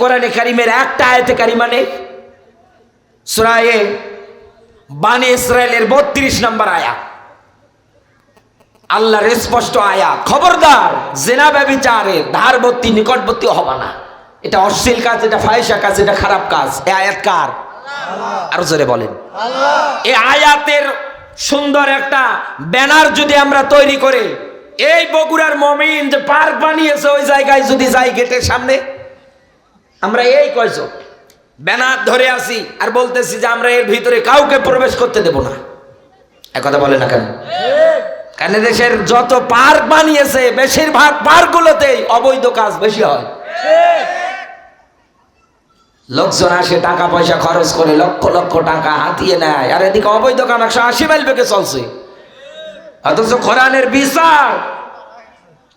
কোরআনে কারিমের একটা আয়তে কারিমা নেই। সুরায়ে বানে ইসরায়েলের বত্রিশ নম্বর আয়া আল্লাহর স্পষ্ট আয়া খবরদার জেনা ব্যবিচারের ধারবর্তী নিকটবর্তী হবা না। এটা অশ্লীল কাজ এটা ফায়সা কাজ এটা খারাপ কাজ। এ আয়াত কার? আরও জোরে বলেন। এই আয়াতের সুন্দর একটা ব্যানার যদি আমরা তৈরি করে এই বগুড়ার মমিন যে পার্ক বানিয়েছে ওই জায়গায় যদি যাই গেটের সামনে আমরা এই কয়জন? ব্যানার ধরে আসি আর বলতেছি যে আমরা এর ভিতরে কাউকে প্রবেশ করতে দেব না। এক কথা বলে না কেন? কেন দেশের যত পার্ক বানিয়েছে, বেশিরভাগ পার্কগুলোতেই অবৈধ কাজ বেশি হয়। লোকজন আসে, টাকা পয়সা খরচ করে লক্ষ লক্ষ টাকা হাতিয়ে নেয়। আর এদিকে অবৈধ কাম একশো আশি মাইল বেগে চলছে। অথচ কোরআনের বিচার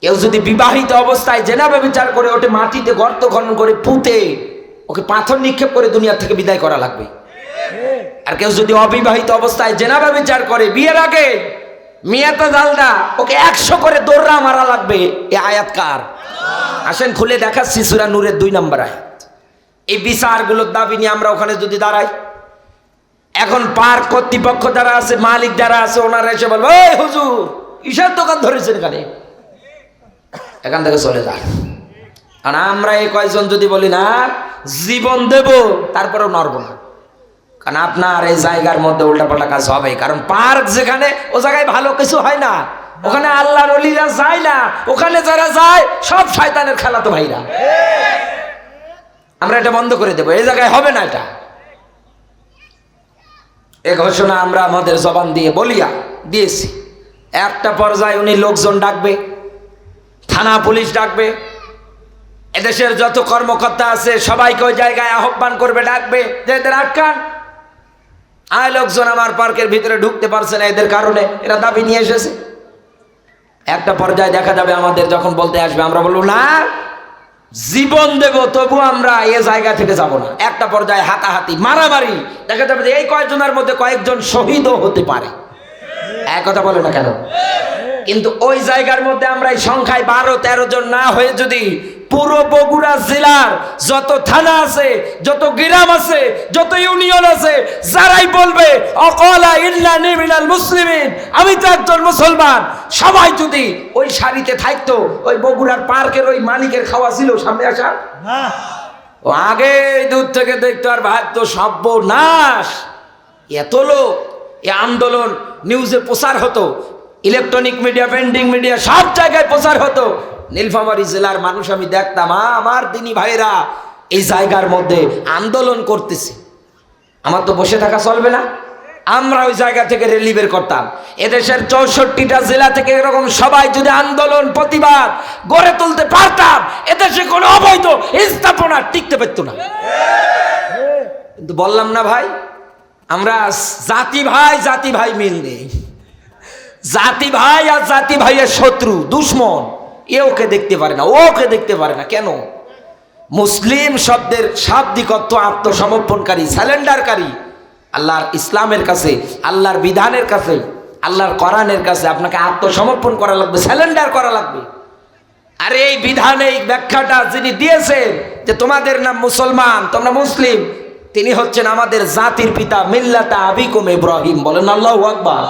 কেউ যদি বিবাহিত অবস্থায় জেনাবে বিচার করে ওঠে, মাটিতে গর্ত খনন করে পুঁতে, ওকে পাথর নিক্ষেপ করে দুনিয়া থেকে বিদায় করা লাগবে। আর কেউ যদি অবিবাহিত অবস্থায় জেনাবে বিচার করে, বিয়ের আগে মিয়াতা জালদা ওকে একশো করে দৌড়া মারা লাগবে, এ আয়াত কার? আসেন খুলে দেখাচ্ছি সুরা নূরের দুই নম্বর আয়াত। এই বিচারগুলোর দাবি নিয়ে আমরা ওখানে যদি দাঁড়াই, এখন পার্ক কর্তৃপক্ষ যারা আছে, মালিক যারা আছে, ওনারা এসে বলব হুজুর ইসার দোকান ধরেছেন এখানে। এখান থেকে চলে যান কারণ আমরা এই কয়েকজন যদি বলি, না, জীবন দেব, তারপরেও নড়বো না। কারণ আপনার এই জায়গার মধ্যে উল্টাপাল্টা কাজ হবে কারণ পার্ক যেখানে, ও জায়গায় ভালো কিছু হয় না। ওখানে আল্লাহর অলিরা যায় না। ওখানে যারা যায়, সব শয়তানের খেলা তো ভাইরা। আমরা এটা বন্ধ করে দেবো। এই জায়গায় হবে না এটা। এ ঘোষণা আমরা আমাদের জবান দিয়ে বলিয়া দিয়েছি। একটা পর্যায়ে উনি লোকজন ডাকবে। থানা পুলিশ ডাকবে। এদেশের যত কর্মকর্তা আছে, সবাইকে ওই জায়গায় আহ্বান করবে, ডাকবে যে এদের আটকান। আয় লোকজন আমার পার্কের ভিতরে ঢুকতে পারছে না এদের কারণে, এরা দাবি নিয়ে এসেছে। একটা পর্যায়ে দেখা যাবে আমাদের যখন বলতে আসবে, আমরা বলব, না, জীবন দেব, তবু আমরা এ জায়গা থেকে যাব না। একটা পর্যায়ে হাতাহাতি, মারামারি। দেখা যাবে যে এই কয়েকজনের মধ্যে কয়েকজন শহীদও হতে পারে। এক কথা বলে না কেন? কিন্তু ওই জায়গার মধ্যে আমরা এই সংখ্যায় বারো তেরো জন না হয়ে যদি পুরো বগুড়া জেলার যত থানা আছে যত গ্রাম আছে যত ইউনিয়ন আছে যারাই বলবে অকলা ইল্লা নিমিনাল মুসলিমিন আমি তো একজন মুসলমান সবাই যদি ওই শাড়িতে থাকতো ওই বগুড়ার পার্কের ওই মালিকের খাওয়া ছিল সামনে আসা? ও আগে দূর থেকে দেখতো আর ভাবতো সভ্য নাশ এত লোক এ আন্দোলন নিউজে প্রচার হতো। ইলেকট্রনিক মিডিয়া পেন্টিং মিডিয়া সব জায়গায় প্রচার হতো। নীলফামারী জেলার মানুষ আমি দেখতাম, আমার দিনী ভাইরা এই জায়গার মধ্যে আন্দোলন করতেছে। আমার তো বসে থাকা চলবে না। আমরা ওই জায়গা থেকে রেলি বের করতাম। এদেশের চৌষট্টিটা জেলা থেকে এরকম সবাই যদি আন্দোলন, প্রতিবাদ গড়ে তুলতে পারতাম, এদেশে কোনো অবৈধ স্থাপনা টিকতে পারতো না। কিন্তু বললাম না ভাই, আমরা জাতি ভাই জাতি ভাই মিল নেই। জাতি ভাই আর জাতি ভাইয়ের শত্রু, দুশ্মন। এ ওকে দেখতে পারে না ওকে দেখতে পারে না। কেন? মুসলিম শব্দের শাব্দিকত্ব, আত্মসমর্পণকারী স্যালেন্ডারকারী আল্লাহর ইসলামের কাছে, আল্লাহর বিধানের কাছে, আল্লাহর কোরআনের কাছে আপনাকে আত্মসমর্পণ করা লাগবে স্যালেন্ডার করা লাগবে। আরে এই বিধান, এই ব্যাখ্যাটা যিনি দিয়েছেন যে তোমাদের নাম মুসলমান, তোমরা মুসলিম, তিনি হচ্ছেন আমাদের জাতির পিতা, মিল্লাতা আবিকুম ইব্রাহিম। বলেন আল্লাহ আকবার।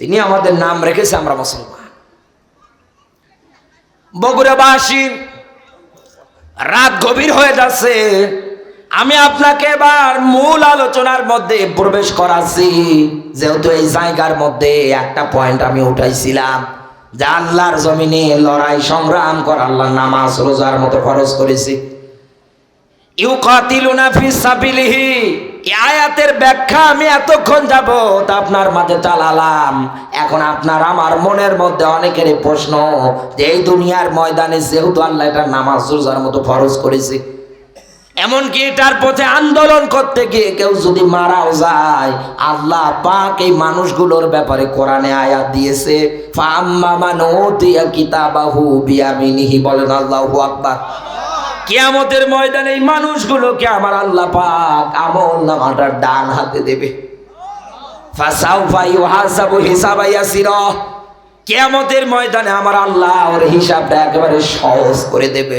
তিনি আমাদের নাম রেখেছে আমরা মুসলমান। বগুড়াবাসী, রাত গভীর হয়ে যাচ্ছে। আমি আপনাকে এবার মূল আলোচনার মধ্যে প্রবেশ করাচ্ছি। যেহেতু এই জায়গার মধ্যে একটা পয়েন্ট আমি উঠাইছিলাম, যে আল্লাহর জমিনে লড়াই, সংগ্রাম করা আল্লাহ নামাজ, রোজার মতো খরচ করেছি। আয়াতের ব্যাখ্যা আমি এতক্ষণ যাব তা আপনার মাঝে চালালাম। এখন আপনার আমার মনের মধ্যে অনেকেরই প্রশ্ন, যে এই দুনিয়ার ময়দানে যেহেতু আল্লাহ এটা নামাজ রোজার মতো ফরজ করেছে, এমনকি এটার পথে আন্দোলন করতে গিয়ে কেউ যদি মারাও যায়, আল্লাহ পাক এই মানুষগুলোর ব্যাপারে কোরআনে আয়াত দিয়েছে ফাম্মা মান উতিয়া কিতাবাহু বলেন আল্লাহু আকবার। কিয়ামতের ময়দানে এই মানুষগুলোকে আমার আল্লাহ পাক আমল নামাটার ডান হাতে দেবে। কিয়ামতের ময়দানে আমার আল্লাহ ওর হিসাবটা একেবারে সহজ করে দেবে।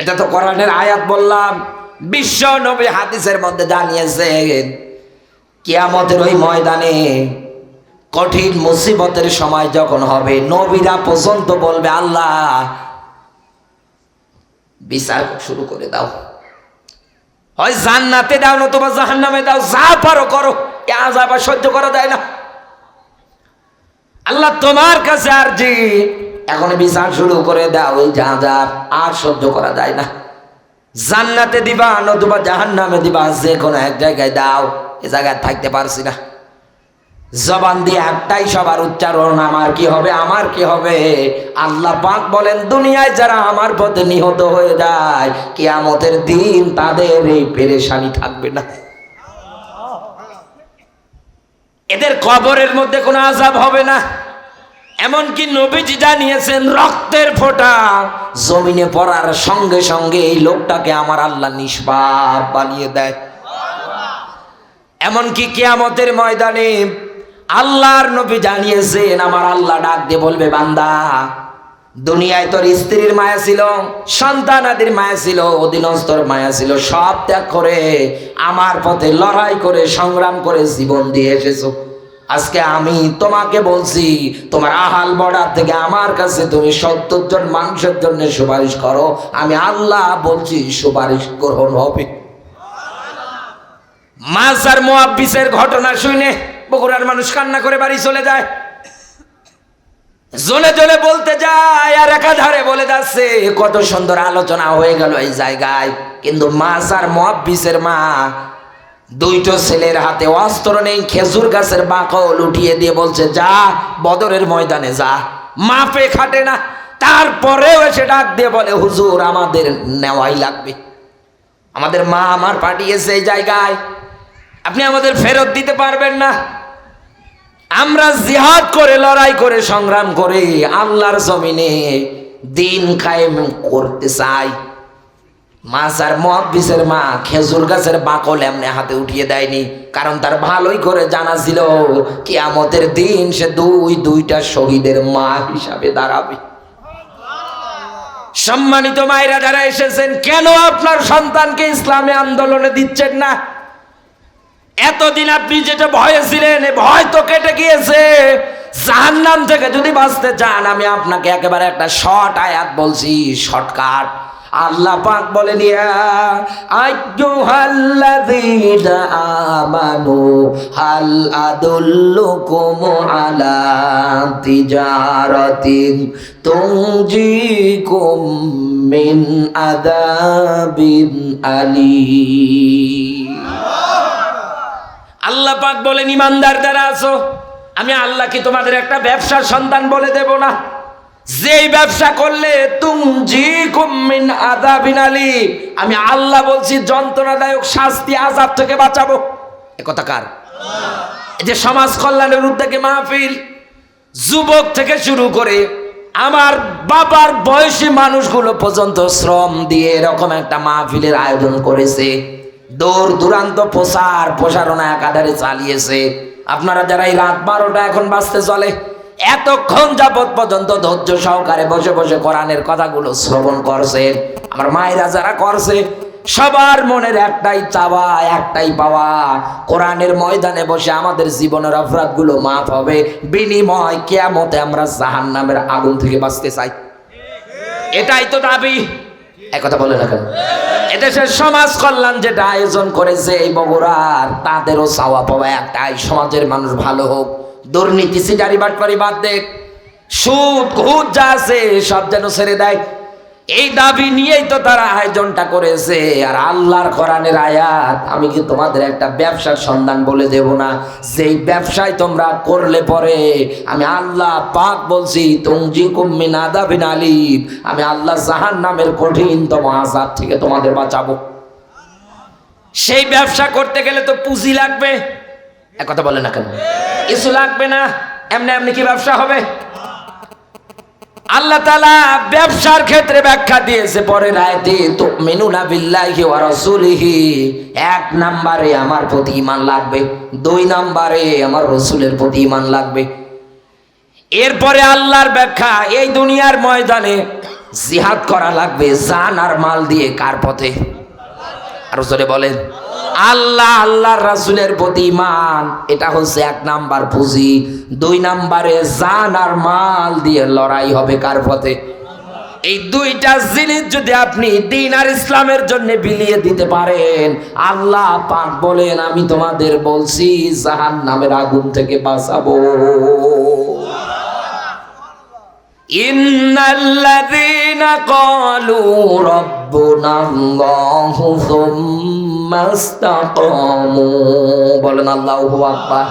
এটা তো কোরআনের আয়াত বললাম। বিশ্ব নবী হাদিসের মধ্যে জানিয়েছেন, কেয়ামতের ওই ময়দানে কঠিন মুসিবতের সময় যখন হবে, নবীরা পর্যন্ত বলবে, আল্লাহ বিচার শুরু করে দাও। হয় জান্নাতে দাও নতুবা জাহান্নামে দাও যা পারো করো। এ আজাব আর সহ্য করা যায় না। আল্লাহ তোমার কাছে আর জি এখন বিচার শুরু করে দাও ওই যা যা আর সহ্য করা যায় না। জান্নাতে দিবা নতুবা জাহান্নামে দিবা যে কোনো এক জায়গায় দাও এ জায়গায় থাকতে পারছি না। জবান দিয়ে একটাই সবার উচ্চারণ, আমার কি হবে? আমার কি হবে? আল্লাহ পাক বলেন, দুনিয়ায় যারা আমার পথে নিহত হয়ে যায়, কিয়ামতের দিন তাদের এই পেরেশানি থাকবে না। এদের কবরের মধ্যে কোনো আজাব হবে না। এমনকি নবীজি জানিয়েছেন, রক্তের ফোঁটা জমিনে পড়ার সঙ্গে সঙ্গে এই লোকটাকে আমার আল্লাহ নিষ্পাপ বানিয়ে দেয়। এমনকি কেয়ামতের ময়দানে আল্লাহর নবী জানিয়েছেন, আমার আল্লাহ ডাক দিয়ে বলবে, বান্দা, দুনিয়ায় তোর স্ত্রীর মায়া ছিল সন্তানাদের মায়া ছিল, অধীনস্থর মায়া ছিল, সব ত্যাগ করে আমার পথে লড়াই করে, সংগ্রাম করে জীবন দিয়ে এসেছ। আজকে আমি তোমাকে বলছি, তোমার আহাল বর্ডার থেকে আমার কাছে তুমি সত্তর জন মানুষের জন্য সুপারিশ করো। আমি আল্লাহ বলছি, সুপারিশ গ্রহণ হবে। মাজার মোয়াব্বিসের ঘটনা শুনে বগুড়ার মানুষ কান্না করে বাড়ি চলে যায়। জলে জলে বলতে যায়, আর একাধারে বলে যাচ্ছে, কত সুন্দর আলোচনা হয়ে গেল এই জায়গায়। কিন্তু মাজার মোয়াব্বিসের মা, দুইটো ছেলের হাতে অস্ত্র নেই, খেজুর গাছের বাঁকল উঠিয়ে দিয়ে বলছে, যা, বদরের ময়দানে যা। মাপে খাটে না। তারপরেও এসে ডাক দিয়ে বলে, হুজুর, আমাদের নেওয়াই লাগবে। আমাদের মা আমার পাঠিয়েছে এই জায়গায়। আপনি আমাদের ফেরত দিতে পারবেন না। আমরা জিহাদ করে, লড়াই করে, সংগ্রাম করে আল্লাহর জমিনে দিন কায়েম করতে চাই। মাসার মহাবিসের মা খেজুর গাছের বাকল এমনি হাতে উঠিয়ে দেয়নি, কারণ তার ভালোই করে জানা ছিল, কিয়ামতের দিন সে দুই, দুইটা শহীদের মা হিসাবে দাঁড়াবে। সম্মানিত মায়েরা, যারা এসেছেন, কেন আপনার সন্তানকে ইসলামী আন্দোলনে দিচ্ছেন না? এতদিন আপনি যেটা ভয়ে ছিলেন ভয় তো কেটে গিয়েছে। জাহান্নাম থেকে যদি বাঁচতে চান, আমি আপনাকে একেবারে একটা শর্ট আয়াত বলছি, শর্টকাট। আল্লাহ পাক বলেন, ইয়া আইয়ুহাল্লাযীনা আমানু, হাল আদুল্লুকুম আলা তিজারাতিন তুনজিকুম মিন আযাবিন আলীম। আল্লাহ পাক বলেন, ইমানদার যারা আছো, আমি আল্লাহ কি তোমাদের একটা ব্যবসার সন্ধান বলে দেব না। যেই ব্যবসা করলে আদাবিন আলী আমি আল্লাহ বলছি, যন্ত্রণাদায়ক শাস্তি আজাব থেকে বাঁচাবো। এ কথা কার? এই যে সমাজ কল্যাণের উদ্যোগে মাহফিল যুবক থেকে শুরু করে আমার বাবার বয়সী মানুষগুলো পর্যন্ত শ্রম দিয়ে এরকম একটা মাহফিলের আয়োজন করেছে। দূর দূরান্ত প্রসার প্রসারণা একাধারে চালিয়েছে। আপনারা যারা এই রাত বারোটা এখন বাঁচতে চলে, এতক্ষণ যাবৎ পর্যন্ত ধৈর্য সহকারে বসে বসে কোরআনের কথাগুলো শ্রবণ করছে। আমার মায়েরা যারা করছে, সবার মনের একটাই চাওয়া, একটাই পাওয়া, কোরআনের ময়দানে বসে আমাদের জীবনের অপরাধগুলো মাফ হবে। বিনিময় কেয়ামতে আমরা জাহান নামের আগুন থেকে বাঁচতে চাই। এটাই তো দাবি। একথা বলে না কেন এদেশের সমাজ কল্যাণ যেটা আয়োজন করেছে এই বগুড়ার তাদেরও চাওয়া পাওয়া একটাই, সমাজের মানুষ ভালো হোক। দুর্নীতি সিটারি বাটপারি বাদ দেখ সুদ, ঘুষ যা আছে, সব যেন ছেড়ে দেয়। এই দাবি নিয়েই তো তারা আয়োজনটা করেছে। আর আল্লাহর কোরআনের আয়াত, আমি কি তোমাদের একটা ব্যবসার সন্ধান বলে দেব না? যেই ব্যবসায় তোমরা করলে পরে আমি আল্লাহ পাক বলছি তুমজি কুম্মিন আদাবিন আলিম। আমি আল্লাহ জাহান নামের কঠিনতম আজাদ থেকে তোমাদের বাঁচাবো। সেই ব্যবসা করতে গেলে তো পুঁজি লাগবে। কথা বলে না কেন? কিছু লাগবে না? এমনি এমনি কি ব্যবসা হবে? আল্লাহ তালা ব্যবসার ক্ষেত্রে ব্যাখ্যা দিয়েছে পরে রায়তে তো মেনুনা বিল্লাহি ওয়া রাসূলিহি। এক নাম্বারে আমার প্রতি ইমান লাগবে, দুই নাম্বারে আমার রসুলের প্রতি ইমান লাগবে। এরপরে আল্লাহর ব্যাখ্যা, এই দুনিয়ার ময়দানে জিহাদ করা লাগবে, জান আর মাল দিয়ে কার পথে? আরও জোরে বলেন। আল্লাহ আল্লাহর রাসূলের প্রতি ইমান এটা হচ্ছে এক নাম্বার পুঁজি। দুই নাম্বারে জান আর মাল দিয়ে লড়াই হবে কার পথে? এই দুইটা জিনিস যদি আপনি দিন আর ইসলামের জন্য বিলিয়ে দিতে পারেন, আল্লাহ পাক বলেন, আমি তোমাদের বলছি জাহান নামের আগুন থেকে বাঁচাবো। ইন্নাল্লাযীনা ক্বালু রাব্বুনা আল্লাহু ইসতাকামু বলেন, আল্লাহু আকবার।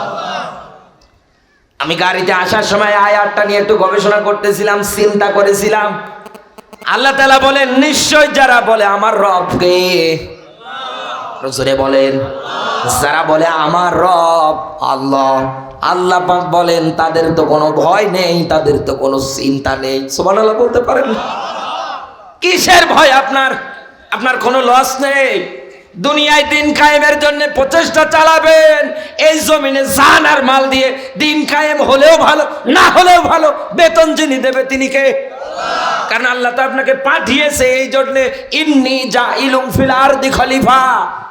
আমি গাড়িতে আসার সময় আয়াতটা নিয়ে একটু গবেষণা করতেছিলাম, চিন্তা করেছিলাম। আল্লাহ তালা বলেন, নিশ্চয় যারা বলে আমার রবকে বলেন, যারা বলে আমার রব, আল্লাহ। আল্লাহ বলেন, তাদের তো কোনো ভয় নেই, তাদের তো কোনো চিন্তা নেই। সোমান আল্লাহ বলতে পারেন কিসের ভয় আপনার? আপনার কোনো লস নেই। দুনিয়ায় দিন কায়েমের জন্য প্রচেষ্টা চালাবেন। এই জমিনে জান আর মাল দিয়ে দিন কায়েম হলেও ভালো, না হলেও ভালো, বেতন যিনি দেবে তিনি কে? কারণ আল্লাহ তো আপনাকে পাঠিয়েছে, এই জন্যে ইন্নি যা ইলুম ফিল আরদি খলিফা।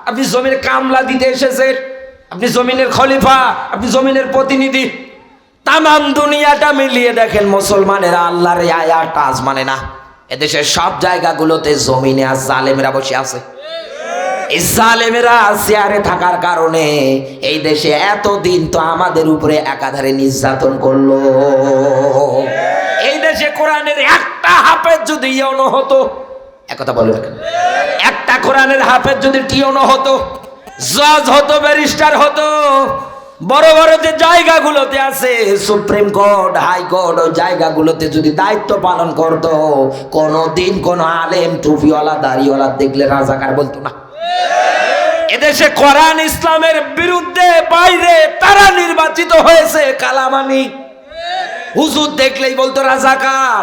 আপনি জমির কামলা দিতে এসেছেন, আপনি জমিনের খলিফা, আপনি জমিনের প্রতিনিধি। তামাম দুনিয়াটা মিলিয়ে দেখেন মুসলমানেরা আল্লাহর আয়াত আজ মানে না। এদেশের সব জায়গাগুলোতে জমিনে আর জালেমেরা বসে আছে। এই জালেমেরা চেয়ারে থাকার কারণে এই দেশে এতদিন তো আমাদের উপরে একাধারে নির্যাতন করল। এই দেশে কোরআনের একটা হাফেজ যদি ইয়নো হতো একথা বলে রাখেন, একটা কোরআনের হাফেজ যদি টিয়নো হতো, জজ হতো, ব্যারিস্টার হতো, বড় বড় যে জায়গাগুলোতে আছে, সুপ্রিম কোর্ট হাইকোর্ট ওই জায়গাগুলোতে যদি দায়িত্ব পালন করতো কোনো দিন কোনো আলেম, টুপিওয়ালা, দাড়িওয়ালা দেখলে রাজাকার বলতো না। এদেশে কোরআন ইসলামের বিরুদ্ধে বাইরে তারা নির্বাচিত হয়েছে কালামানি। হুজুর দেখলেই বলতো, রাজাকার,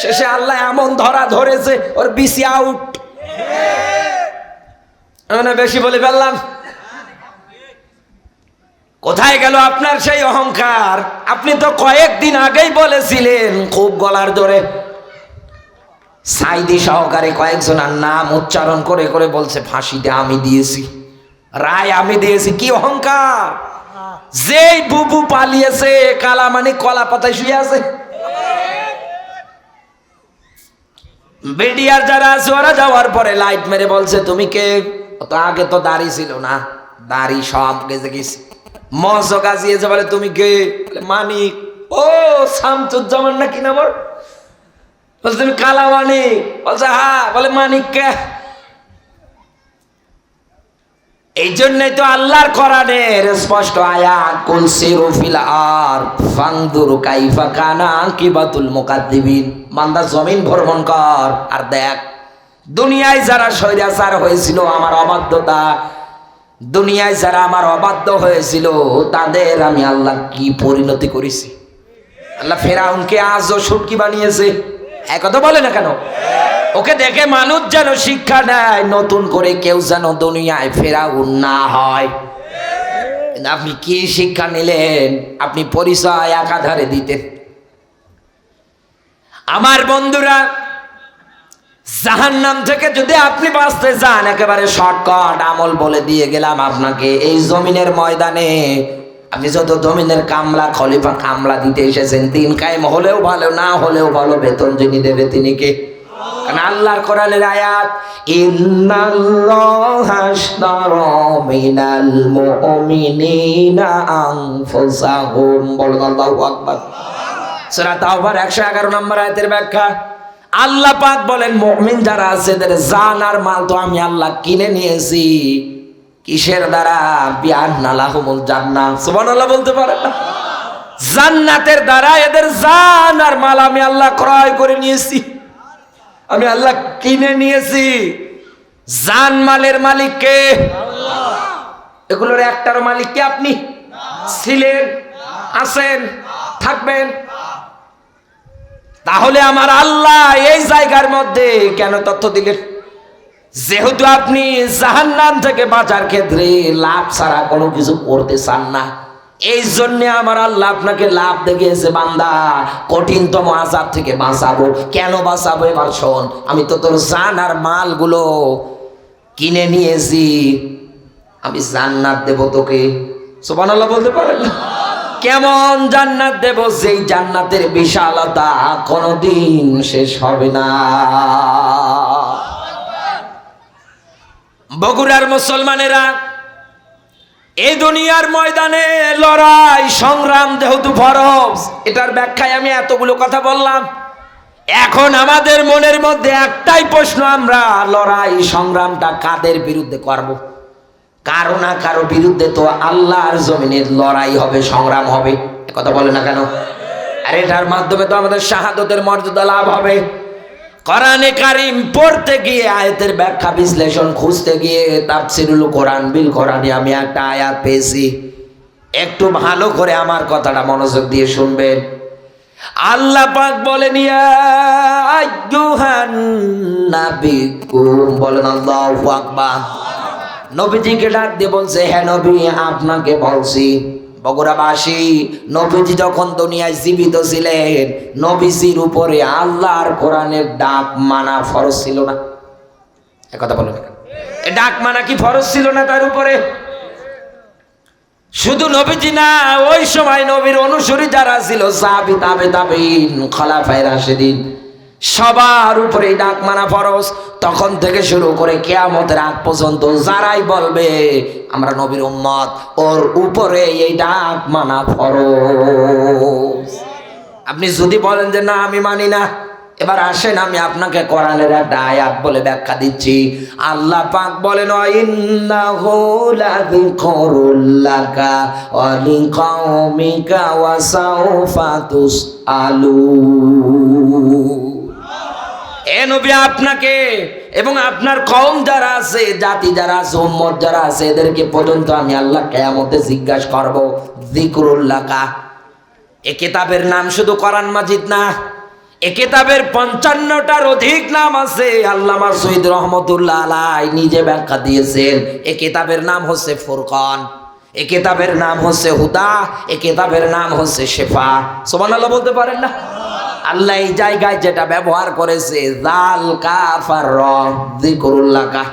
শেষে আল্লাহ এমন ধরা ধরেছে, ওর বিসি আউট মানে বেশি বলে ফেললাম। কোথায় গেল আপনার সেই অহংকার? আপনি তো কয়েকদিন আগেই বলেছিলেন, খুব গলার ধরে সাইদি সহকারে কয়েকজনের নাম উচ্চারণ করে করে বলছে, ফাঁসিতে আমি দিয়েছি, রায় আমি দিয়েছি। কি অহংকার! যেই বুবু পালিয়েছে কালা মানে কলা পাতায় শুয়ে আছে। বিডিআর যারা আছে, ওরা যাওয়ার পরে লাইট মেরে বলছে, তুমি কে? তো আগে তো দাড়ি ছিল না, দাড়ি সব গেছে গেছে। মজ কাজিয়েছে বলে, তুমি কে? মানিক। ও শামসুজ্জামান না কি নাম? বলছে তুমি কালা মানিক বলছে হ্যাঁ। বলে মানিক কে এই জন্যই তো আল্লাহর কোরআনের স্পষ্ট আয়াত, কুল সিরু ফিল আর ফাংদুরু কাইফা কানা কিবাতুল মুকাদ্দিবিন। মান্দা জমিন ভ্রমণ কর। আর দেখ, দুনিয়ায় যারা স্বৈরাচার হয়েছিল, আমার অবাধ্যতা, দুনিয়ায় যারা আমার অবাধ্য হয়েছিল, তাদের আমি আল্লাহ কি পরিণতি করেছি? আল্লাহ ফেরাউনকে আজও সুটকি বানিয়েছে। এক কথা বলে না কেন? ওকে দেখে মানুষ যেন শিক্ষা নেয়, নতুন করে কেউ যেন দুনিয়ায় ফেরাউন না হয়। আপনি কি শিক্ষা নিলেন? আপনি পরিচয় একাধারে দিতেন। আমার বন্ধুরা জাহান নাম থেকে যদি আপনি বাঁচতে চান একেবারে শর্টকাট আমল বলে দিয়ে গেলাম আপনাকে। এই জমিনের ময়দানে আপনি যত জমিনের কামলা, খলিফা কামলা দিতে এসেছেন তিন কায়েম হলেও ভালো, না হলেও ভালো, বেতন যিনি দেবে তিনি কে? কারণ আল্লাহর কোরআনের আয়াত তাওবার 111 নম্বর আয়াতের ব্যাখ্যা, আল্লাহ পাক বলেন, মুমিন যারা আছে এদের জান আর মাল তো আমি আল্লাহ কিনে নিয়েছি। কিসের দ্বারা? বিয়ান নালাহুমুল জান্নাহ সুবহানাল্লাহ বলতে পারেন না। জান্নাতের দ্বারা এদের জান আর মাল আমি আল্লাহ ক্রয় করে নিয়েছি। আমি আল্লাহ কিনে নিয়েছি। জান মালের মালিক কে? এগুলোর একটার মালিক কে আপনি? ছিলেন? আছেন? থাকবেন? তাহলে আমার আল্লাহ এই জায়গার মধ্যে কেন তথ্য দিলেন? যেহেতু আপনি জাহান্নাম থেকে বাঁচার ক্ষেত্রে লাভ ছাড়া কোনো কিছু করতে চান না, এই জন্য আমার আল্লাহ আপনাকে লাভ দেখিয়েছে, বান্দা। কঠিনতম আজাব থেকে বাঁচাবো। কেন বাঁচাবো এবার শোন, আমি তো তোর জান আর মালগুলো কিনে নিয়েছি। আমি জান্নাত দেব তোকে। সোবান আল্লাহ বলতে পারেন কেমন জান্নাত দেব? সেই জান্নাতের বিশালতা কোনোদিন শেষ হবে না। বগুড়ার মুসলমানেরা এই দুনিয়ার ময়দানে লড়াই, সংগ্রাম যেহেতু ফরজ, এটার ব্যাখ্যায় আমি এতগুলো কথা বললাম। এখন আমাদের মনের মধ্যে একটাই প্রশ্ন, আমরা লড়াই, সংগ্রামটা কাদের বিরুদ্ধে করব। কারও না কারও বিরুদ্ধে তো আল্লাহর জমিনের লড়াই হবে, সংগ্রাম হবে। কথা বলে না কেন? আর এটার মাধ্যমে তো আমাদের শাহাদতের মর্যাদা লাভ হবে। কোরআনে কারিম পড়তে গিয়ে আয়াতের ব্যাখ্যা বিশ্লেষণ খুঁজতে গিয়ে তাফসিরুল কোরআন বিল কোরআনে আমি একটা আয়াত পেয়েছি। একটু ভালো করে আমার কথাটা মনোযোগ দিয়ে শুনবেন। আল্লাহ পাক বলেন বলেন, আল্লাহু আকবার। নবীজিকে ডাক দিয়ে বলছে হ্যাঁ নবী, আপনাকে বলছি। বগুড়াবাসী, নবীজি যখন দুনিয়ায় জীবিত ছিলেন, নবীজির উপরে আল্লাহর কোরআনের ডাক মানা ফরজ ছিল না। কথা বলেন এ ডাক মানা কি ফরজ ছিল না তার উপরে? শুধু নবীজি না, ওই সময় নবীর অনুসরী যারা ছিল, সাহাবি তাবে তাবিন খলাফায়ে রাশেদিন সবার উপরে ডাক মানা ফরজ। তখন থেকে শুরু করে কেয়ামতের আগ পর্যন্ত যারাই বলবে, আমরা নবীর উম্মত, ওর উপরে এই ডাক মানা ফরজ। আপনি যদি বলেন যে, না, আমি মানি না। এবার আসেন, আমি আপনাকে কোরআনের একটা আয়াত বলে ব্যাখ্যা দিচ্ছি। আল্লাহ পাক বলেন, ইন্নাহু লাযিকরুল লাকা ওয়া লিকাউমিকা ওয়া সাউফা তুসআলুন। নবী আপনাকে এবং আপনার কম যারা আছে, জাতি যারা আছে, উম্মত যারা আছে, এদেরকে পর্যন্ত আমি আল্লাহ কেয়ামতে জিজ্ঞাসা করব। জিকরুল্লাহ কা? এ কিতাবের নাম শুধু কোরআন মাজিদ না, এ কিতাবের পঞ্চান্নটার অধিক নাম আছে। আল্লামা শহীদ রহমতুল্লাহ আলাই নিজে ব্যাখ্যা দিয়েছেন, এ কিতাবের নাম হচ্ছে ফুরকান, এ কিতাবের নাম হচ্ছে হুদা, এ কিতাবের নাম হচ্ছে শেফা। সোমান আল্লাহ বলতে পারেন না? আল্লাহ এই জায়গায় যেটা ব্যবহার করেছে জাল কাফার জিকরুল্লাহ কা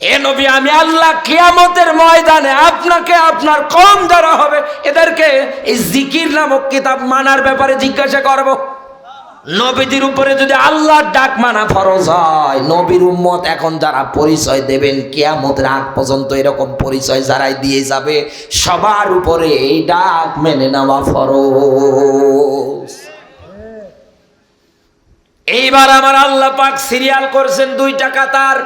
এ নবী, আমি আল্লাহ কিয়ামতের ময়দানে আপনাকে, আপনার কম যারা হবে। এদেরকে এই জিকির নামক কিতাব মানার ব্যাপারে জিজ্ঞাসা করব। নবীদের উপরে যদি আল্লাহর ডাক মানা ফরজ হয়, নবীর উম্মত এখন যারা পরিচয় দেবেন, কিয়ামতের আগ পর্যন্ত এরকম পরিচয় যারাই দিয়ে যাবে, সবার উপরে এই ডাক মেনে নেওয়া ফরজ। এইবার আমার আল্লাহ পাক সিরিয়াল করছেন দুইটা কাতার।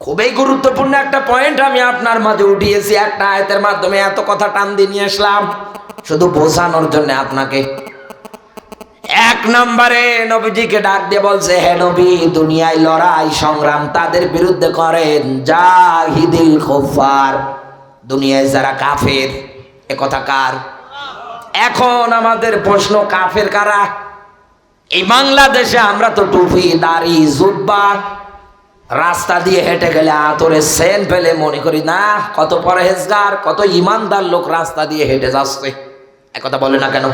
খুবই গুরুত্বপূর্ণ একটা পয়েন্ট আমি আপনার মাঝে উঠিয়েছি। একটা আয়তের মাধ্যমে এত কথা টান দিয়ে নিয়ে আসলাম। শুধু বোঝানোর জন্য আপনাকে। এক নম্বরে নবীজিকে ডাক দিয়ে বলছে, হে নবী, দুনিয়ায় লড়াই, সংগ্রাম তাদের বিরুদ্ধে করেন। জাহিদিল খোফার দুনিয়ায় যারা কাফের, এ কথা কার? এখন আমাদের প্রশ্ন, কাফের কারা? এই বাংলাদেশে আমরা তো টুপি, দাড়ি, জুব্বা রাস্তা দিয়ে হেঁটে গেলে আতরে সেন পেলে মনে করি, না, কত পরহেজগার, কত ইমানদার লোক রাস্তা দিয়ে হেঁটে যাচ্ছে। একথা বলে না কেন?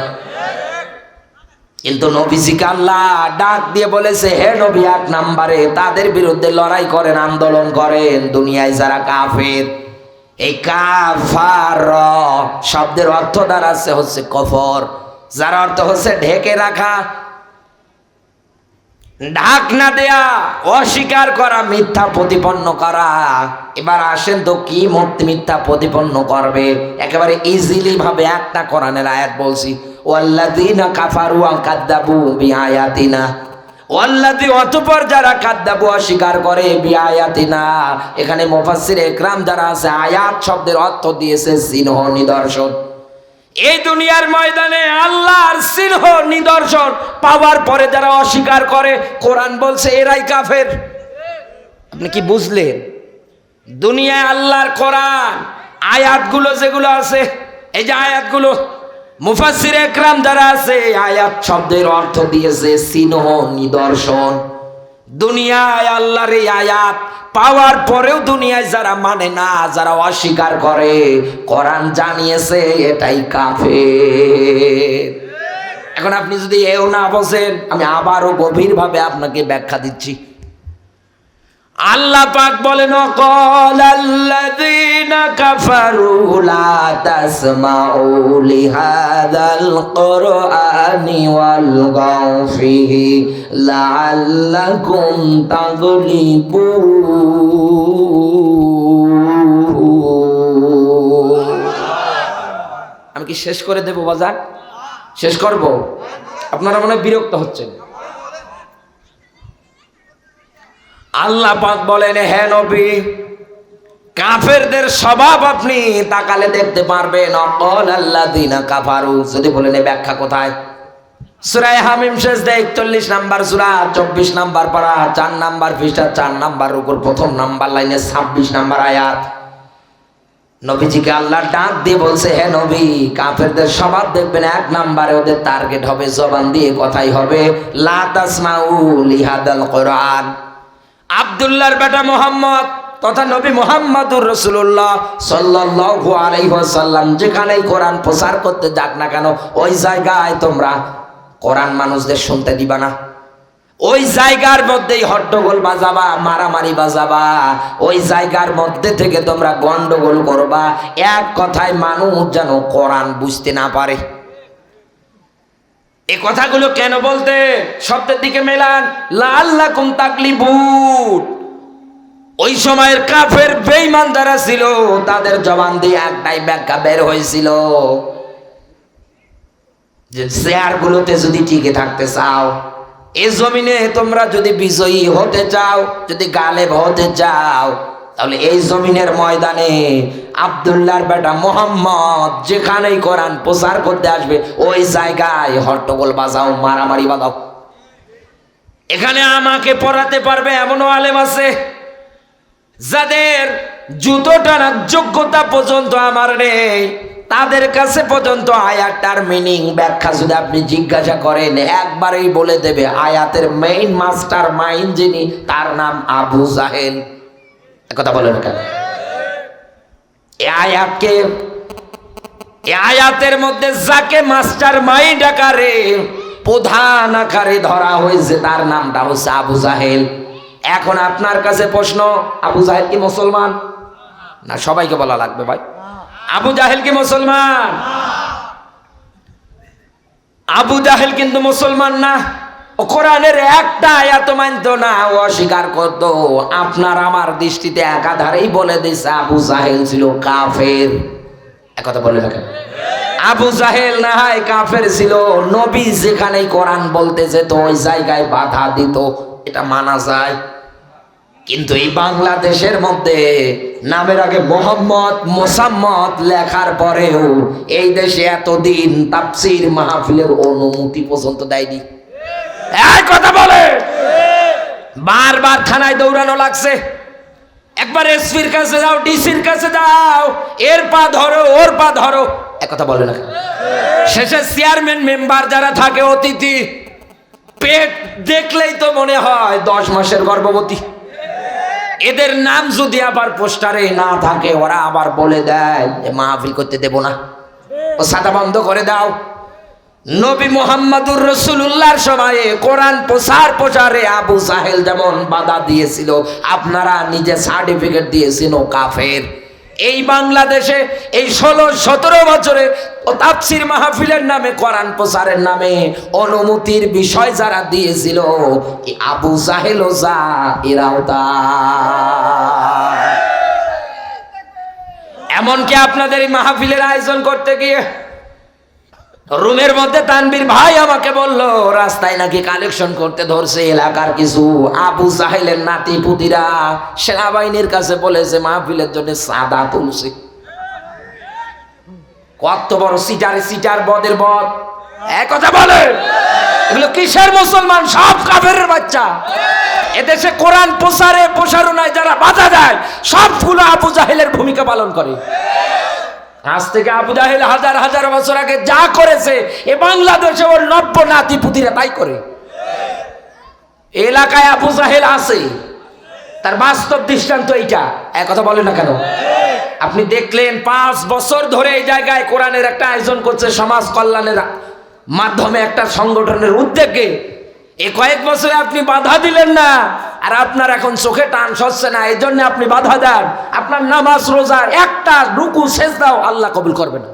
কিন্তু নবীজিকে আল্লাহ ডাক দিয়ে বলেছে, হে নবী, এক নাম্বারে তাদের বিরুদ্ধে লড়াই করেন, আন্দোলন করেন, দুনিয়ায় যারা কাফের, এই কাফার শব্দের অর্থ দাঁড়াচ্ছে হচ্ছে কফর, যার অর্থ হচ্ছে ঢেকে রাখা ঢাক না দেয়া, অস্বীকার করা, মিথ্যা প্রতিপন্ন করা। এবার আসেন তো কি মূর্তি মিথ্যা প্রতিপন্ন করবে? একেবারে ইজিলি ভাবে একটা কোরআনের আয়াত বলছি। ওয়াল্লাযীনা কাফারু কাদ্দাবু বিআয়াতিনা। ওয়াল্লাযী, অতঃপর যারা কাদ্দাবু অস্বীকার করে বিআয়াতিনা। এখানে মুফাসসির একরাম যারা আছে, আয়াত শব্দের অর্থ দিয়েছে চিহ্ন নিদর্শন। এই দুনিয়ার ময়দানে আল্লাহর সিংহ নিদর্শন পাওয়ার পরে যারা অস্বীকার করে, কোরআন বলছে এরাই কাফের। আপনি কি বুঝলেন? দুনিয়ায় আল্লাহর কোরআন, আয়াতগুলো যেগুলো আছে, এই যে আয়াতগুলো মুফাসির একরাম যারা আছে আয়াত শব্দের অর্থ দিয়েছে সিংহ নিদর্শন। দুনিয়ায় আল্লাহর এই আয়াত পাওয়ার পরেও দুনিয়ায় যারা মানে না, যারা অস্বীকার করে, কোরআন জানিয়েছে এটাই কাফে এখন আপনি যদি এও না বসেন, আমি আবারও গভীরভাবে আপনাকে ব্যাখ্যা দিচ্ছি। আল্লাহ পাক বলেন অকল আল্লাযীনা কাফারু লা তাসমাউ লিহাদাল কুরআনি ওয়াল গাফিহি লাআল্লাকুম তাগলিবুন। আমি কি শেষ করে দেব বাজার? শেষ করব? আপনারা মনে বিরক্ত হচ্ছেন। আল্লাহ পাক বলেন, হে নবী, কাফেরদের স্বভাব আপনি তাকালে দেখতে পারবেন। অকল আল্লাহ দিনা কাফারু। যদি বলেন ব্যাখ্যা কোথায়? সুরায় হামিম শেষ দেয় একচল্লিশ নাম্বার সুরা, চব্বিশ নাম্বার পারা, চার নাম্বার পৃষ্ঠা, চার নাম্বার উপর প্রথম নাম্বার লাইনে ছাব্বিশ নাম্বার আয়াত। নবীজিকে আল্লাহ ডাক দিয়ে বলছে, হে নবী, কাফেরদের স্বভাব দেখবেন এক নাম্বারে ওদের টার্গেট হবে, জবান দিয়ে কথাই হবে, লা তাসমাউ লিহাদাল কোরআন। আব্দুল্লাহর বেটা মোহাম্মদ তথা নবী মোহাম্মদুর রসুল্লাহ সাল্লাল্লাহু আলাইহি ওয়াসাল্লাম, যেখানেই কোরআন প্রচার করতে যাক না কেন, ওই জায়গায় তোমরা কোরআন মানুষদের শুনতে দিবা না। ওই জায়গার মধ্যেই হট্টগোল বাজাবা, মারামারি বাজাবা। ওই জায়গার মধ্যে থেকে তোমরা গন্ডগোল করবা। এক কথায় মানুষ যেন কোরআন বুঝতে না পারে। এ কথাগুলো কেন বলতে? শব্দের দিকে মেলান। লাল্লা কুম তাকলি বুট ওই সময়ের কাফের বেঈমান যারা ছিল, তাদের জবান দিয়ে একটাই ব্যাখ্যা বের হয়েছিল। যে শেয়ারগুলোতে যদি টিকে থাকতে চাও, এ জমিনে তোমরা যদি বিজয়ী হতে চাও, যদি গালেব হতে চাও তাহলে এই জমিনের ময়দানে আবদুল্লাহর বেটা মোহাম্মদ যেখানেই কোরআন প্রচার করতে আসবে, ওই জায়গায় হট্টগোল বাজাও, মারামারি বাজাও এখানে আমাকে পড়াতে পারবে এমনও আলেম আছে, যাদের জুতো টানার যোগ্যতা পর্যন্ত আমার নেই, তাদের কাছে পর্যন্ত আয়াতটার মিনিং ব্যাখ্যা যদি আপনি জিজ্ঞাসা করেন, একবারেই বলে দেবে, আয়াতের মেইন মাস্টার মাইন্ড যিনি, তার নাম আবু জাহেল। কথা বলেন কেন? আয়াতকে আয়াতের মধ্যে যাকে মাস্টার মাইন্ড আকারে, প্রধান আকারে ধরা হয়েছে, তার নামটা হচ্ছে আবু জাহেল। এখন আপনার কাছে প্রশ্ন, আবু জাহেল কি মুসলমান? না, সবাইকে বলা লাগবে ভাই। আবু জাহেল কি মুসলমান? আবু জাহেল কিন্তু মুসলমান না। কোরআনের একটা আয়াত মানত না অস্বীকার করতো, আপনার আমার দৃষ্টিতে একাধারেই বলে দিছে আবু জাহেল ছিল কাফের। একথা বলে রাখেন। আবু জাহেল না হয় কাফের ছিল, নবী যেখানেই কোরআন বলতে যেত, ওই জায়গায় বাধা দিত, এটা মানা যায়। কিন্তু এই বাংলাদেশের মধ্যে নামের আগে মোহাম্মদ, মোসাম্মদ লেখার পরেও এই দেশে এতদিন তাফসির মাহফিলের অনুমতি পর্যন্ত দেয়নি। এই কথা বলে। বারবার থানায় দৌড়ানো লাগছে। একবার এসপির কাছে যাও, ডিসির কাছে যাও। এর পা ধরো, ওর পা ধরো। একথা বলে না শেষে চেয়ারম্যান মেম্বার যারা থাকে, অতিথি, পেট দেখলেই তো মনে হয় দশ মাসের গর্ভবতী। এদের নাম যদি আবার পোস্টারে না থাকে, ওরা আবার বলে দেয় মাহফিল করতে দেব না। ও সাদা বন্ধ করে দাও। নবী মোহাম্মদুর রসুল্লাহর সময়ে কোরআন প্রসার প্রচারে আবু সাহেল যেমন বাধা দিয়েছিল, আপনারা নিজে সার্টিফিকেট দিয়েছিল কাফের। এই বাংলাদেশে এই ষোলো, সতেরো বছরে ও তাফসির মাহফিলের নামে কোরআন প্রচারের নামে অনুমতির বিষয় যারা দিয়েছিল আবু যা, এরাও এমনকি আপনাদের এই মাহফিলের আয়োজন করতে গিয়ে রুমের মধ্যে তানবীর ভাই আমাকে বলল, রাস্তায় নাকি কালেকশন করতে ধরছে, এলাকার কিছু আবু সাহেলের নাতি পুতিরা সেনাবাহিনীর কাছে বলেছে, মাহফিলের জন্য সাদা তুলছে। কত বড় সিটার সিটার বদের বদ। এক কথা বলে। এগুলো কিসের মুসলমান? সব কাফের বাচ্চা। এদেশে কোরআন প্রসারে প্রসারণায় যারা বাধা দেয় সবগুলো আবু জাহেলের ভূমিকা পালন করে। আজ থেকে আবু জাহেল হাজার হাজার বছর আগে যা করেছে, এ বাংলাদেশে ওর নব্য নাতি পুতিরা তাই করে। এলাকায় আবু জাহেল আছে। তার বাস্তব দৃষ্টান্ত এইটা। এক কথা বলে না কেন? আপনি দেখলেন পাঁচ বছর ধরে এই জায়গায় কোরআনের একটা আয়োজন করছে, সমাজ কল্যাণের মাধ্যমে একটা সংগঠনের উদ্যোগে। এ কয়েক বছরে আপনি বাধা দিলেন না। আর আপনার এখন চোখে টান সচ্ছে না এই জন্য আপনি বাধা দেন। আপনার নামাজ রোজার একটা রুকু শেষ দাও আল্লাহ কবুল করবে না।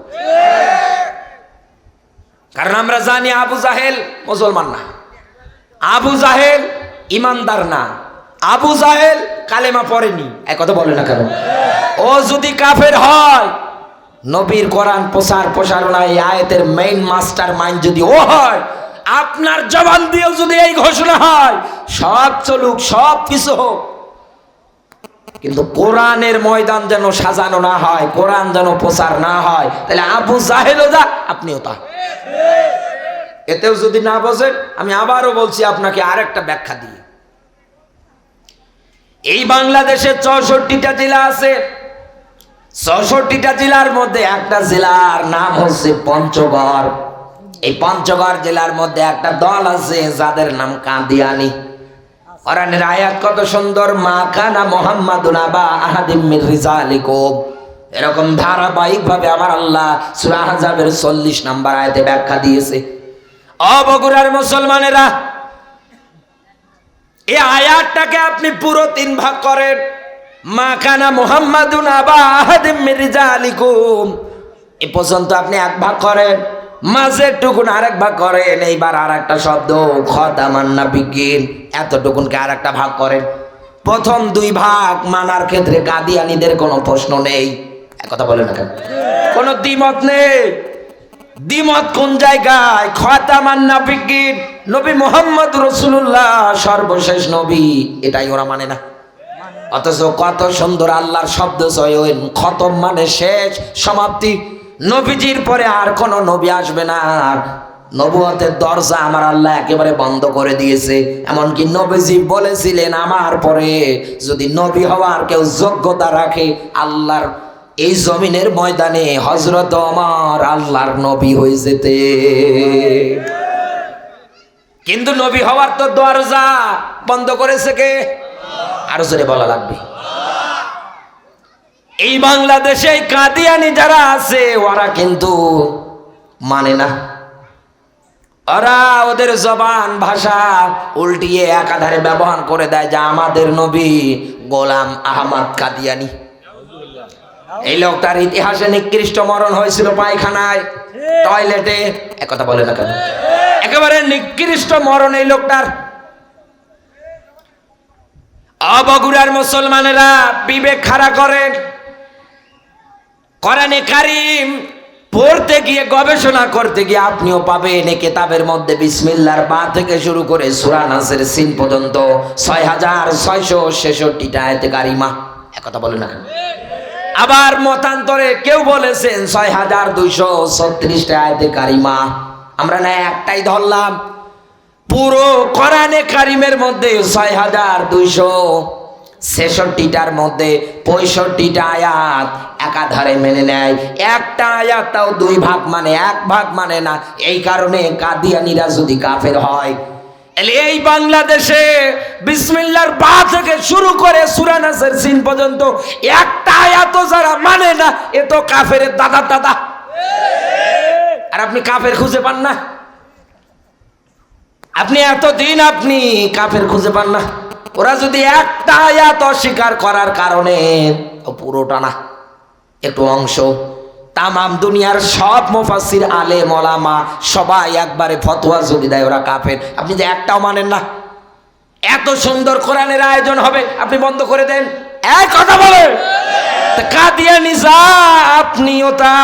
কারণ আমরা জানি আবু জাহেল মুসলমান না। আবু জাহেল ইমানদার না। আবু জাহেল কালেমা পড়েনি। এক কথা বলে না কেন? ও যদি কাফের হয়, নবীর কোরআন প্রচার প্রসারণা এই আয়াতের মেইন মাস্টার মাইন্ড যদি ও হয় আপনার জবান দিয়েও যদি এই ঘোষণা হয়, সব চলুক, সব কিছু হোক। কিন্তু কোরআনের ময়দান যেন সাজানো না হয়, কোরআন যেন প্রচার না হয়, তাহলে আবু জাহেলও যা, আপনিও তা। এতেও যদি না বোঝেন আমি আবারও বলছি আপনাকে আরেকটা ব্যাখ্যা দিয়ে এই বাংলাদেশে চৌষট্টিটা জেলা আছে। চৌষট্টিটা জেলার মধ্যে একটা জেলার নাম হচ্ছে পঞ্চগড়। এই পঞ্চগড় জেলার মধ্যে একটা দল আছে, যাদের নাম কাদিয়ানি। কোরআনের আয়াত কত সুন্দর, মা কানা মোহাম্মদুন আবা আহাদিম মির রিজালিকুম। এরকম ধারাবাহিক ভাবে আমার আল্লাহ সূরা আহজাবের 40 নাম্বার আয়াতে ব্যাখ্যা দিয়েছে। অবগুড়ার মুসলমানেরা, এই আয়াতটাকে আপনি পুরো তিন ভাগ করেন। মা কানা মোহাম্মদুন আবা আহাদিম মির রিজালিকুম। এ পর্যন্ত আপনি এক ভাগ করেন। মাঝের টুকুন ভাগ করেন, এইবার আর একটা শব্দ খতামান্না বিজ্ঞান এতটুকুনকে আর একটা ভাগ করেন। প্রথম দুই ভাগ মানার ক্ষেত্রে কাদিয়ানিদের কোনো প্রশ্ন নেই। কথা বলে না কেন? দ্বিমত নেই। দ্বিমত কোন জায়গায়? খতামান্না বিজ্ঞান নবী মোহাম্মদ রসুল্লাহ সর্বশেষ নবী, এটাই ওরা মানে না। অথচ কত সুন্দর আল্লাহর শব্দ চয়ন খতম মানে শেষ, সমাপ্তি। নবীজির পরে আর কোন নবী আসবে না। আর নবুয়তের দরজা আমার আল্লাহ একেবারে বন্ধ করে দিয়েছে। এমনকি নবীজি বলেছিলেন, আমার পরে যদি নবী হওয়ার কেউ যোগ্যতা রাখে, আল্লাহর এই জমিনের ময়দানে হজরত আমার আল্লাহর নবী হয়ে যেতে। কিন্তু নবী হওয়ার তো দরজা বন্ধ করেছে কে? আরও জোরে বলা লাগবে। এই বাংলাদেশে কাদিয়ানি যারা আছে, ওরা কিন্তু মানে না। ওরা ওদের জবান ভাষা উল্টিয়ে একাধারে ব্যবহার করে দেয় যে আমাদের নবী গোলাম আহমদ কাদিয়ানি। এই লোকটার ইতিহাসে নিকৃষ্ট মরণ হয়েছিল পায়খানায়, টয়লেটে। একথা বলে না কেন? একেবারে নিকৃষ্ট মরণ এই লোকটার। অবগুড়ার মুসলমানেরা বিবেক খাড়া করেন। কোরআনে কারিম পড়তে গিয়ে, গবেষণা করতে গিয়ে আপনিও পাবেন এই কেতাবের মধ্যে বিসমিল্লার বা থেকে শুরু করে সূরা নাসের সিন পর্যন্ত ছয় হাজার ছয়শো ছেষট্টিটা আয়তে কারিমা। একথা বলে না আবার মতান্তরে কেউ বলেছেন ছয় হাজার দুইশো ছত্রিশটা আয়তে কারিমা। আমরা না একটাই ধরলাম। পুরো কোরআনে কারিমের মধ্যে ছয় হাজার দুইশো ছেষট্টিটার মধ্যে পঁয়ষট্টিটা আয়াত একাধারে মেনে নেয়। একটা আয়াত তাও দুই ভাগ মানে এক ভাগ মানে না। এই কারণে কাদিয়ানিরা যদি কাফের হয় এই বাংলাদেশে বিসমিল্লার পা থেকে শুরু করে সুরানাসের সিন পর্যন্ত একটা আয়াত যারা মানে না, এ তো কাফের দাদা দাদা। আর আপনি কাফের খুঁজে পান না? আপনি এতদিন আপনি কাফের খুঁজে পান না? ওরা যদি একটা আয়াত অস্বীকার করার কারণে পুরোটা না, একটু অংশ। তামাম দুনিয়ার সব মুফাসির আলে মলামা সবাই একবারে ফতোয়া যদি দেয় ওরা কাফের। আপনি যে একটাও মানেন না। এত সুন্দর কোরআনের আয়োজন হবে, আপনি বন্ধ করে দেন। এক কথা বলে। তা কাদিয়া নিজা আপনিও তা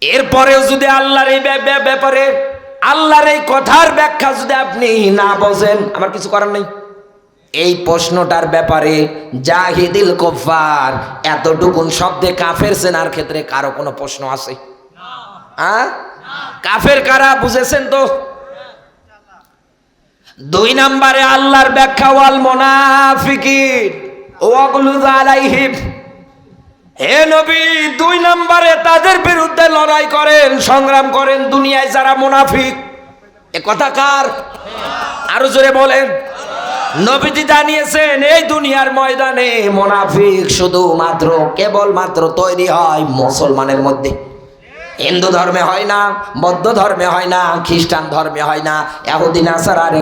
এরপরেও যদি আল্লাহর এই ব্যাপ- ব্যাপ- ব্যাপারে আল্লাহর এই কথার ব্যাখ্যা যদি আপনি না বোঝেন, আমার কিছু করার নেই। এই প্রশ্নটার ব্যাপারে জাহিদিল কফার এতটুকুন শব্দে কাফের সেনার ক্ষেত্রে কারও কোনো প্রশ্ন আছে? হ্যাঁ কাফের কারা, বুঝেছেন তো? দুই নম্বরে আল্লাহর ব্যাখ্যা, ওয়াল মোনাফিকির ওয়াগলুজ আলাইহিম। হে নবী, দুই নম্বরে তাদের বিরুদ্ধে লড়াই করেন, সংগ্রাম করেন দুনিয়ায় যারা মুনাফিক। এ কথা কার? আরও জোরে বলেন। নবীজি জানিয়েছেন, এই দুনিয়ার ময়দানে মোনাফিক শুধুমাত্র, কেবলমাত্র তৈরি হয় মুসলমানের মধ্যে। হিন্দু ধর্মে হয় না, বৌদ্ধ ধর্মে হয় না, খ্রিস্টান ধর্মে হয় না এহুদিন আসার